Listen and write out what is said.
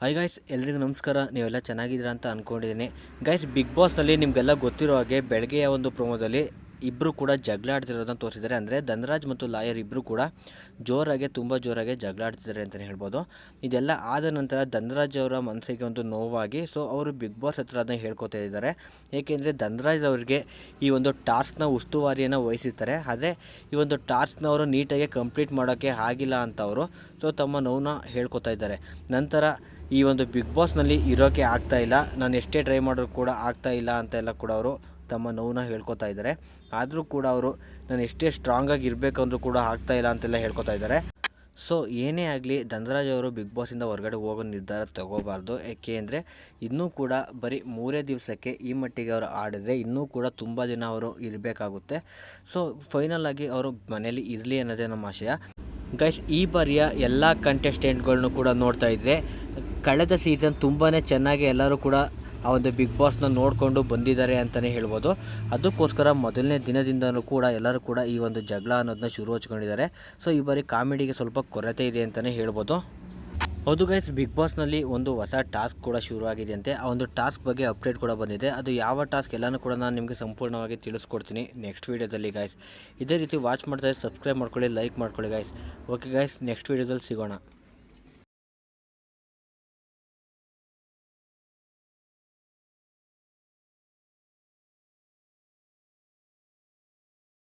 Hi guys ಎಲ್ರಿಗೂ ನಮಸ್ಕಾರ. ನೀವೆಲ್ಲ ಚೆನ್ನಾಗಿದ್ದೀರಾ ಅಂತ ಅಂದ್ಕೊಂಡಿದ್ದೀನಿ ಗೈಸ್ ಬಿಗ್ ಬಾಸ್ನಲ್ಲಿ ನಿಮಗೆಲ್ಲ ಗೊತ್ತಿರೋ ಹಾಗೆ ಬೆಳಗ್ಗೆಯ ಒಂದು ಪ್ರೊಮೋದಲ್ಲಿ ಇಬ್ಬರು ಕೂಡ ಜಗಳ ಆಡ್ತಿರೋದನ್ನ ತೋರಿಸಿದ್ದಾರೆ. ಅಂದರೆ ಧನರಾಜ್ ಮತ್ತು ಲಾಯರ್ ಇಬ್ಬರು ಕೂಡ ಜೋರಾಗೆ, ತುಂಬ ಜೋರಾಗೆ ಜಗಳ ಆಡ್ತಿದ್ದಾರೆ ಅಂತಲೇ ಹೇಳ್ಬೋದು. ಇದೆಲ್ಲ ಆದ ನಂತರ ಧನರಾಜ್ ಅವರ ಮನಸ್ಸಿಗೆ ಒಂದು ನೋವಾಗಿ ಸೊ ಅವರು ಬಿಗ್ ಬಾಸ್ ಹತ್ರ ಅದನ್ನು ಹೇಳ್ಕೊತಾ ಇದ್ದಾರೆ. ಏಕೆಂದರೆ ಧನರಾಜ್ ಅವರಿಗೆ ಈ ಒಂದು ಟಾಸ್ಕ್ನ ಉಸ್ತುವಾರಿಯನ್ನು ವಹಿಸಿರ್ತಾರೆ. ಆದರೆ ಈ ಒಂದು ಟಾಸ್ಕ್ನ ಅವರು ನೀಟಾಗಿ ಕಂಪ್ಲೀಟ್ ಮಾಡೋಕ್ಕೆ ಆಗಿಲ್ಲ ಅಂತ ಅವರು ಸೊ ತಮ್ಮ ನೋವನ್ನ ಹೇಳ್ಕೊತಾ ಇದ್ದಾರೆ. ನಂತರ ಈ ಒಂದು ಬಿಗ್ ಬಾಸ್ನಲ್ಲಿ ಇರೋಕ್ಕೆ ಆಗ್ತಾ ಇಲ್ಲ. ನಾನು ಎಷ್ಟೇ ಟ್ರೈ ಮಾಡೋರು ಕೂಡ ಆಗ್ತಾ ಇಲ್ಲ ಅಂತೆಲ್ಲ ಕೂಡ ಅವರು ತಮ್ಮ ನೋವನ್ನ ಹೇಳ್ಕೊತಾ ಇದ್ದಾರೆ. ಆದರೂ ಕೂಡ ಅವರು, ನಾನು ಎಷ್ಟೇ ಸ್ಟ್ರಾಂಗಾಗಿ ಇರಬೇಕು ಅಂದರೂ ಕೂಡ ಆಗ್ತಾ ಇಲ್ಲ ಅಂತೆಲ್ಲ ಹೇಳ್ಕೊತಾ ಇದ್ದಾರೆ. ಸೊ, ಏನೇ ಆಗಲಿ, ಧನರಾಜ್ ಅವರು ಬಿಗ್ ಬಾಸಿಂದ ಹೊರಗಡೆ ಹೋಗೋ ನಿರ್ಧಾರ ತಗೋಬಾರ್ದು. ಯಾಕೆ ಅಂದರೆ, ಇನ್ನೂ ಕೂಡ ಬರೀ ಮೂರೇ ದಿವಸಕ್ಕೆ ಈ ಮಟ್ಟಿಗೆ ಅವರು ಆಡಿದರೆ ಇನ್ನೂ ಕೂಡ ತುಂಬ ದಿನ ಅವರು ಇರಬೇಕಾಗುತ್ತೆ. ಸೊ ಫೈನಲ್ ಆಗಿ ಅವರು ಮನೇಲಿ ಇರಲಿ ಅನ್ನೋದೇ ನಮ್ಮ ಆಶಯ. ಗೈಸ್ ಈ ಬಾರಿಯ ಎಲ್ಲ ಕಂಟೆಸ್ಟೆಂಟ್ಗಳನ್ನೂ ಕೂಡ ನೋಡ್ತಾ ಇದ್ದರೆ ಕಳೆದ ಸೀಸನ್ ತುಂಬಾ ಚೆನ್ನಾಗಿ ಎಲ್ಲರೂ ಕೂಡ ಆ ಒಂದು ಬಿಗ್ ಬಾಸ್ನ ನೋಡಿಕೊಂಡು ಬಂದಿದ್ದಾರೆ ಅಂತಲೇ ಹೇಳ್ಬೋದು. ಅದಕ್ಕೋಸ್ಕರ ಮೊದಲನೇ ದಿನದಿಂದಲೂ ಕೂಡ ಎಲ್ಲರೂ ಕೂಡ ಈ ಒಂದು ಜಗಳ ಅನ್ನೋದನ್ನ ಶುರು ಹಚ್ಕೊಂಡಿದ್ದಾರೆ. ಸೊ ಈ ಬಾರಿ ಕಾಮಿಡಿಗೆ ಸ್ವಲ್ಪ ಕೊರತೆ ಇದೆ ಅಂತಲೇ ಹೇಳ್ಬೋದು. ಹೌದು ಗೈಸ್ ಬಿಗ್ ಬಾಸ್ನಲ್ಲಿ ಒಂದು ಹೊಸ ಟಾಸ್ಕ್ ಕೂಡ ಶುರುವಾಗಿದೆಯಂತೆ ಆ ಒಂದು ಟಾಸ್ಕ್ ಬಗ್ಗೆ ಅಪ್ಡೇಟ್ ಕೂಡ ಬಂದಿದೆ. ಅದು ಯಾವ ಟಾಸ್ಕ್ ಎಲ್ಲನೂ ಕೂಡ ನಾನು ನಿಮಗೆ ಸಂಪೂರ್ಣವಾಗಿ ತಿಳಿಸ್ಕೊಡ್ತೀನಿ ನೆಕ್ಸ್ಟ್ ವೀಡಿಯೋದಲ್ಲಿ ಗೈಸ್ ಇದೇ ರೀತಿ ವಾಚ್ ಮಾಡ್ತಾ ಸಬ್ಸ್ಕ್ರೈಬ್ ಮಾಡ್ಕೊಳ್ಳಿ ಲೈಕ್ ಮಾಡ್ಕೊಳ್ಳಿ ಗೈಸ್ ಓಕೆ ಗೈಸ್ ನೆಕ್ಸ್ಟ್ ವೀಡಿಯೋದಲ್ಲಿ ಸಿಗೋಣ.